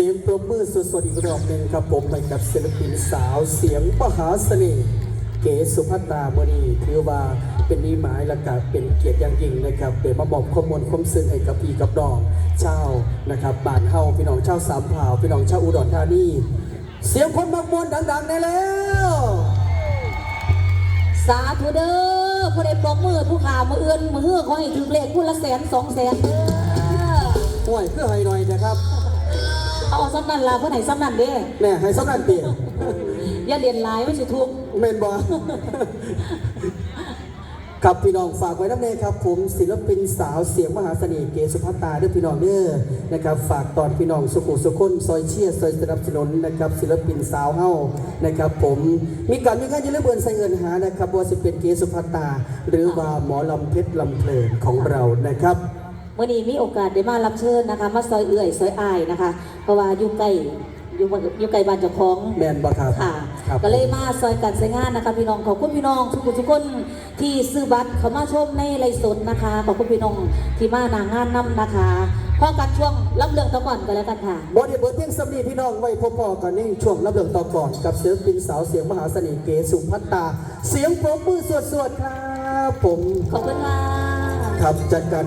สียงปรบมือสดๆอีกรอบหนึ่งครับผมให้กับศิลปินสาวเสียงมหาเสน่ห์เก๋สุภัตตามณีถือว่าเป็นนิหมายและก็เป็นเกียรติอย่างยิ่งนะครับเดี๋ยวมาบอกข้อมูลความซึ้งให้กับพี่กับน้องเจ้านะครับบ้านเฮาพี่น้องเจ้าสามเผ่าพี่น้องเจ้าอุดรธานีเสียงคนมักมวนดังๆได้แล้ว สาธุเด้อผู้ใดปรบมือผู้ข่าวมือเอื้อนมือเฮือขอให้ถึงเลขผู้ละแสนสองแสนเด้อห่วยเพื่อให้หน่อยนะครับ เอาซ้ำนั่นล่ะผู้ไหนซ้ำนั่นเด้แน่ให้สำนันเปลี่ยนอย่าเรียนหลายไม่ใช่ทุกข์เมนบอครับพี่น้องฝากไว้น้ำเนยครับ ผมศิลปินสาวเสียงมหาเสน่ห์เกสุภัตตาด้วยพี่น้องเด้อนะครับฝากตอนพี่น้องสุขุสุคนซอยเชียร์ซอยสนับสนุนนะครับศิลปินสาวเฮานะครับ ผมมีการมีการยืนเบิร์นใส่เงินหานะครับว่าจะเป็นเกสุภัตตา หรือว่าหมอลำเพชรลำเพลินของเรานะครับ เมื่อนี้มีโอกาสได้มารับเชิญนะคะ มาซอยเอื่อยซอยอายนะคะ เพราะว่าอยู่ใกล้อยู่บ้านอยู่ใกล้บ้านเจ้าของแมนบอครับค่ะ ครับก็เลยมาซอยกันใส่งานนะคะ พี่น้องขอบคุณพี่น้องทุกคนทุกคนที่ซื้อบัตรเขามาชมในไลฟ์สดนะคะขอบคุณพี่น้องที่มานางงานนํนะคะพอกันช่วงรับเรื่องตะก่อนกันแล้วกันค่ะบอดี้เบิร์ดเพียงสำนีพี่น้องไว้พบพอกันในช่วงรับเรื่องต่อก่อน กับศิลปินสาวเสียงมหาเสน่ห์เกสุภัตตา เสียงปรบมือสวดๆครับผมขอบคุณค่ะครับจัดการ